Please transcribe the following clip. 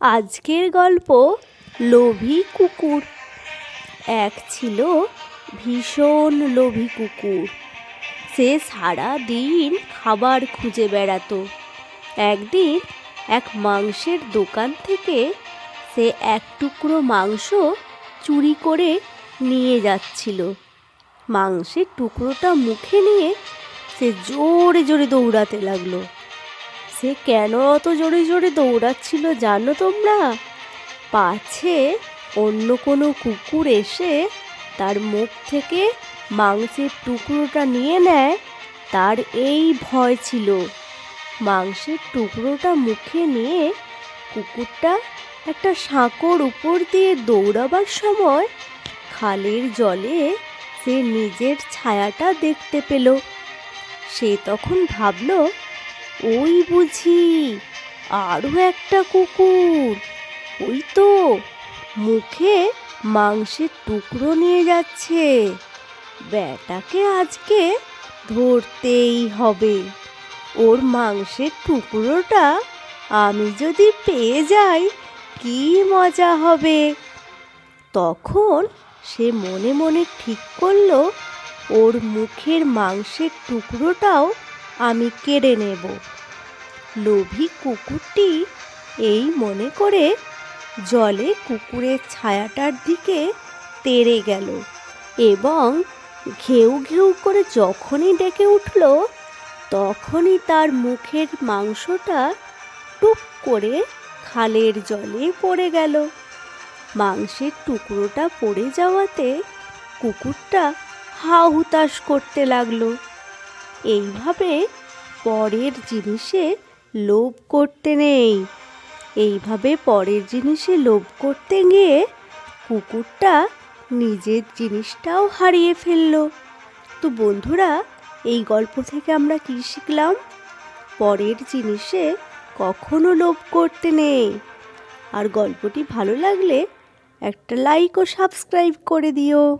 আজকের গল্প লোভী কুকুর। এক ছিল ভীষণ লোভী কুকুর। সে সারা দিন খাবার খুঁজে বেড়াতো। একদিন এক মাংসের দোকান থেকে সে এক টুকরো মাংস চুরি করে নিয়ে যাচ্ছিল। মাংসের টুকরোটা মুখে নিয়ে সে জোরে জোরে দৌড়াতে লাগল। সে কেন অত জোরে জোরে দৌড়াচ্ছিল জানো তোমরা? পাছে অন্য কোনো কুকুর এসে তার মুখ থেকে মাংসের টুকরোটা নিয়ে নেয়, তার এই ভয় ছিল। মাংসের টুকরোটা মুখে নিয়ে কুকুরটা একটা সাঁকোর উপর দিয়ে দৌড়াবার সময় খালের জলে সে নিজের ছায়াটা দেখতে পেল। সে তখন ভাবলো ওই বুঝি আরও একটা কুকুর। ওই তো মুখে মাংসের টুকরো নিয়ে যাচ্ছে। ব্যাটাকে আজকে ধরতেই হবে। ওর মাংসের টুকরোটা আমি যদি পেয়ে যাই, কি মজা হবে? তখন সে মনে মনে ঠিক করল, ওর মুখের মাংসের টুকরোটাও আমি কেড়ে নেব। লোভী কুকুরটি এই মনে করে জলে কুকুরের ছায়াটার দিকে তেড়ে গেল এবং ঘেউ ঘেউ করে যখনই ডেকে উঠল, তখনই তার মুখের মাংসটা টুপ করে খালের জলে পড়ে গেল। মাংসের টুকরোটা পড়ে যাওয়াতে কুকুরটা হা হুতাশ করতে লাগল। এইভাবে পরের জিনিসে লোভ করতে নেই। এইভাবে পরের জিনিসে লোভ করতে গিয়ে কুকুরটা নিজের জিনিসটাও হারিয়ে ফেলল। তো বন্ধুরা, এই গল্প থেকে আমরা কি শিখলাম? পরের জিনিসে কখনো লোভ করতে নেই। আর গল্পটি ভালো লাগলে একটা লাইক ও সাবস্ক্রাইব করে দিও।